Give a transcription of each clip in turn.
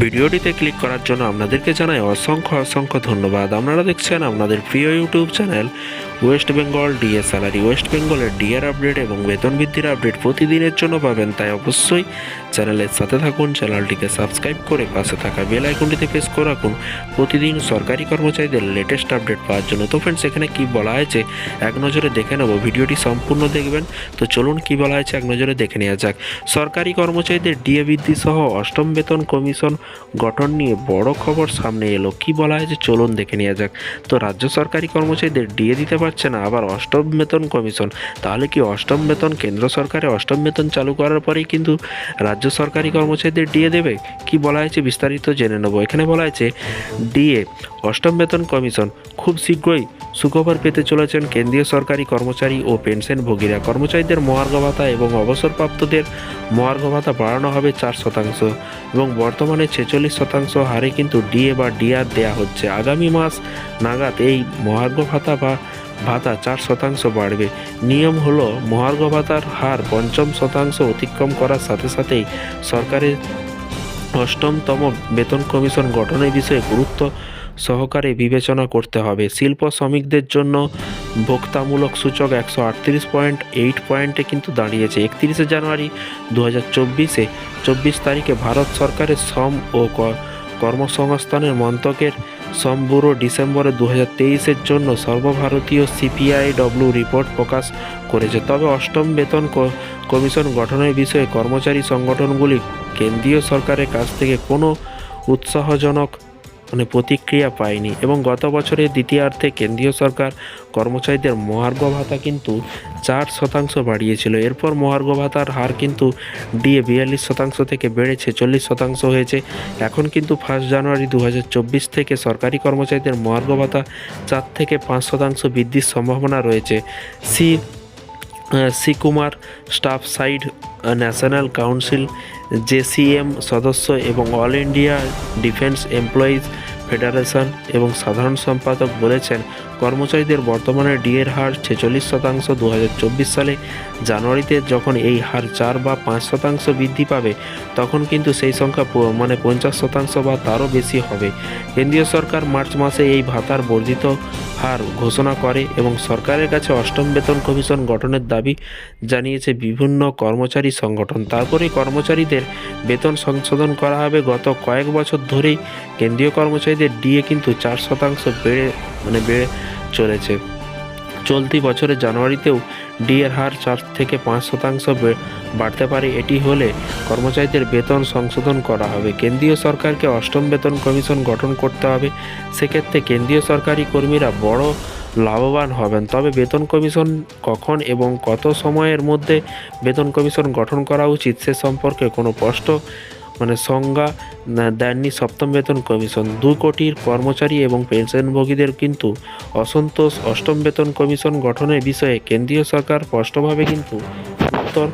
ভিডিওটিতে ক্লিক করার জন্য আপনাদেরকে জানাই অসংখ্য অসংখ্য ধন্যবাদ। আপনারা দেখছেন আপনাদের প্রিয় YouTube channel West Bengal DA salary. West বেঙ্গলের ডিআর আপডেট এবং বেতন বৃদ্ধির আপডেট প্রতিদিনের জন্য পাবেন, তাই অবশ্যই চ্যানেলের সাথে থাকুন, চ্যানেলটিকে সাবস্ক্রাইব করে পাশে থাকা বেল আইকনটিতে প্রেস করে রাখুন। প্রতিদিন সরকারি কর্মচারীদের লেটেস্ট আপডেট পাওয়ার জন্য। তো ফ্রেন্ডস এখানে কি বলা হয়েছে? এক নজরে দেখে নেব, ভিডিওটি সম্পূর্ণ দেখবেন। তো চলুন কি বলা হয়েছে, এক নজরে দেখে নেওয়া যাক। সরকারি কর্মচারীদের ডিএ বৃদ্ধি সহ অষ্টম বেতন কমিশন গঠন নিয়ে বড় খবর সামনে এলো। কি বলা হয়েছে চলুন দেখে নেওয়া যাক। তো রাজ্য সরকারি কর্মচারীদের ডিএ দিতে পারছে না, আবার অষ্টম বেতন কমিশন। তাহলে কি অষ্টম বেতন কেন্দ্র সরকারে অষ্টম বেতন চালু করার পরেই কিন্তু রাজ্য সরকারি কর্মচারীদের ডিএ দেবে? কি বলা হয়েছে বিস্তারিত জেনে নেব। এখানে বলা হয়েছে, ডিএ, অষ্টম বেতন কমিশন খুব শীঘ্রই সুখবর পেতে চলেছেন কেন্দ্রীয় সরকারি কর্মচারী ও পেনশনভোগীরা। কর্মচারীদের মহার্ঘ ভাতা এবং অবসরপ্রাপ্তদের মহার্ঘ ভাতা বাড়ানো হবে চার শতাংশ এবং বর্তমানে ছেচল্লিশ শতাংশ হারে কিন্তু ডিএ বা ডিআর দেয়া হচ্ছে। আগামী মাস নাগাদ এই মহার্ঘ ভাতা বা ভাতা চার শতাংশ বাড়বে। নিয়ম হলো মহার্ঘ ভাতার হার পঞ্চম শতাংশ অতিক্রম করার সাথে সাথেই সরকারের অষ্টমতম বেতন কমিশন গঠনের বিষয়ে গুরুত্ব সহকারে বিবেচনা করতে হবে। শিল্প শ্রমিকদের জন্য ভোক্তামূলক সূচক একশো আটত্রিশ পয়েন্ট এইট পয়েন্টে কিন্তু দাঁড়িয়েছে। একত্রিশে জানুয়ারি দু হাজার চব্বিশে চব্বিশ তারিখে ভারত সরকারের শ্রম ও কর্মসংস্থানের মন্ত্রকের শ্রম ব্যুরো ডিসেম্বরে দু হাজার তেইশের জন্য সর্বভারতীয় সিপিআই সিপিআইডব্লিউ রিপোর্ট প্রকাশ করেছে। তবে অষ্টম বেতন কমিশন গঠনের বিষয়ে কর্মচারী সংগঠনগুলি কেন্দ্রীয় সরকারের কাছ থেকে কোনো উৎসাহজনক মানে প্রতিক্রিয়া পায়নি এবং গত বছরের দ্বিতীয়ার্ধে কেন্দ্রীয় সরকার কর্মচারীদের মহার্ঘ ভাতা কিন্তু চার শতাংশ বাড়িয়েছিল। এরপর মহার্ঘ ভাতার হার কিন্তু ডিএ বিয়াল্লিশ শতাংশ থেকে বেড়েছে, চল্লিশ শতাংশ হয়েছে। এখন কিন্তু ফার্স্ট জানুয়ারি দু হাজার চব্বিশ থেকে সরকারি কর্মচারীদের মহার্ঘ ভাতা চার থেকে পাঁচ শতাংশ বৃদ্ধির সম্ভাবনা রয়েছে। C C Kumar, staff side National Council, JCM সদস্য এবং All India Defence Employees Federation এবং সাধারণ সম্পাদক বলেছেন কর্মচারীদের বর্তমানে ডিএর হার ছেচল্লিশ শতাংশ দু হাজার চব্বিশ সালে। জানুয়ারিতে যখন এই হার চার বা পাঁচ শতাংশ বৃদ্ধি পাবে, তখন কিন্তু সেই সংখ্যা মানে পঞ্চাশ শতাংশ বা তারও বেশি হবে। কেন্দ্রীয় সরকার মার্চ মাসে এই ভাতার বর্ধিত হার ঘোষণা করে এবং সরকারের কাছে অষ্টম বেতন কমিশন গঠনের দাবি জানিয়েছে বিভিন্ন কর্মচারী সংগঠন। তারপরে কর্মচারীদের বেতন সংশোধন করা হবে। গত কয়েক বছর ধরেই কেন্দ্রীয় কর্মচারীদের ডিএ কিন্তু চার শতাংশ বেড়ে মানে বেড়ে চলেছে। চলতি বছরের জানুয়ারিতেও ডিএর হার চার থেকে পাঁচ শতাংশ বাড়তে পারে। এটি হলে কর্মচারীদের বেতন সংশোধন করা হবে। কেন্দ্রীয় সরকারকে অষ্টম বেতন কমিশন গঠন করতে হবে। সেক্ষেত্রে কেন্দ্রীয় সরকারি কর্মীরা বড় লাভবান হবেন। তবে বেতন কমিশন কখন এবং কত সময়ের মধ্যে বেতন কমিশন গঠন করা উচিত সে সম্পর্কে কোনো স্পষ্ট মানে সংজ্ঞা দেননি সপ্তম বেতন কমিশন। দু কোটির কর্মচারী এবং পেনশনভোগীদের কিন্তু অসন্তোষ অষ্টম বেতন কমিশন গঠনের বিষয়ে কেন্দ্রীয় সরকার স্পষ্টভাবে কিন্তু উত্তর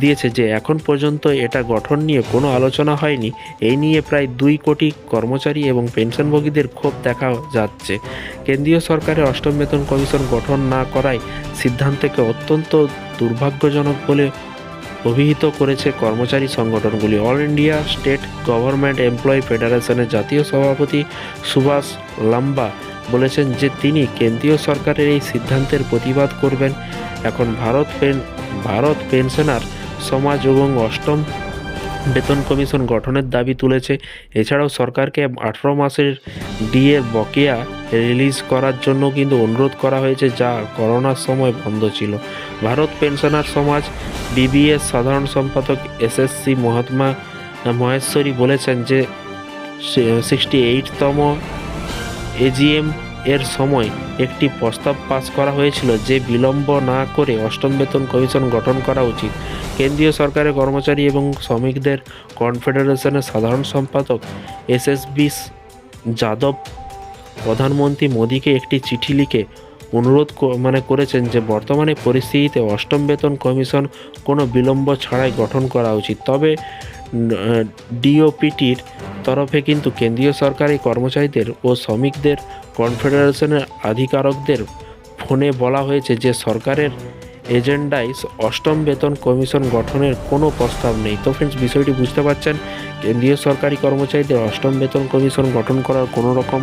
দিয়েছে যে, এখন পর্যন্ত এটা গঠন নিয়ে কোনো আলোচনা হয়নি। এই নিয়ে প্রায় দুই কোটি কর্মচারী এবং পেনশনভোগীদের ক্ষোভ দেখা যাচ্ছে। কেন্দ্রীয় সরকারের অষ্টম বেতন কমিশন গঠন না করায় সিদ্ধান্তকে অত্যন্ত দুর্ভাগ্যজনক বলে অভিহিত করেছে কর্মচারী সংগঠনগুলি। All India State Government Employee ফেডারেশনের জাতীয় সভাপতি সুভাষ লাম্বা বলেছেন যে তিনি কেন্দ্রীয় সরকারের এই সিদ্ধান্তের প্রতিবাদ করবেন। এখন ভারত পেন, ভারত পেনশনার সমাজ এবং অষ্টম বেতন কমিশন গঠনের দাবি তুলেছে। এছাড়াও সরকারকে আঠারো মাসের ডিএ বকেয়া রিলিজ করার জন্য কিন্তু অনুরোধ করা হয়েছে, যা করোনার সময় বন্ধ ছিল। ভারত পেনশনার সমাজ, বিবিএস সাধারণ সম্পাদক এসএসসি মহাত্মা মহেশ্বরী বলেছেন যে সিক্সটি এইটতম এজিএম এর সময় একটি প্রস্তাব পাস করা হয়েছিল যে, বিলম্ব না করে অষ্টম বেতন কমিশন গঠন করা উচিত। কেন্দ্রীয় সরকারের কর্মচারী এবং শ্রমিকদের কনফেডারেশনের সাধারণ সম্পাদক এসএসবি যাদব প্রধানমন্ত্রী মোদীকে একটি চিঠি লিখে অনুরোধ মানে করেছেন যে বর্তমানে পরিস্থিতিতে অষ্টম বেতন কমিশন কোনো বিলম্ব ছাড়াই গঠন করা উচিত। তবে ডিওপিটির তরফে কিন্তু কেন্দ্রীয় সরকারি কর্মচারীদের ও শ্রমিকদের, কনফেডারেশনের আধিকারকদের ফোনে বলা হয়েছে যে সরকারের এজেন্ডায় অষ্টম বেতন কমিশন গঠনের কোনো প্রস্তাব নেই। তো ফ্রেন্ডস বিষয়টি বুঝতে পারছেন, কেন্দ্রীয় সরকারি কর্মচারীদের অষ্টম বেতন কমিশন গঠন করার কোনো রকম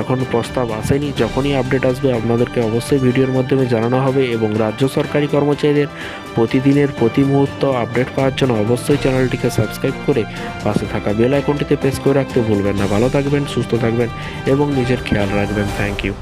এখন প্রস্তাব আসেনি। যখনই আপডেট আসবে, আপনাদেরকে অবশ্যই ভিডিওর মাধ্যমে জানানো হবে এবং রাজ্য সরকারি কর্মচারীদের প্রতিদিনের, প্রতি মুহূর্ত আপডেট পাওয়ার জন্য অবশ্যই চ্যানেলটিকে সাবস্ক্রাইব করে পাশে থাকা বেল আইকনটিতে প্রেস করে রাখতে ভুলবেন না। ভালো থাকবেন, সুস্থ থাকবেন এবং নিজের খেয়াল রাখবেন। Thank you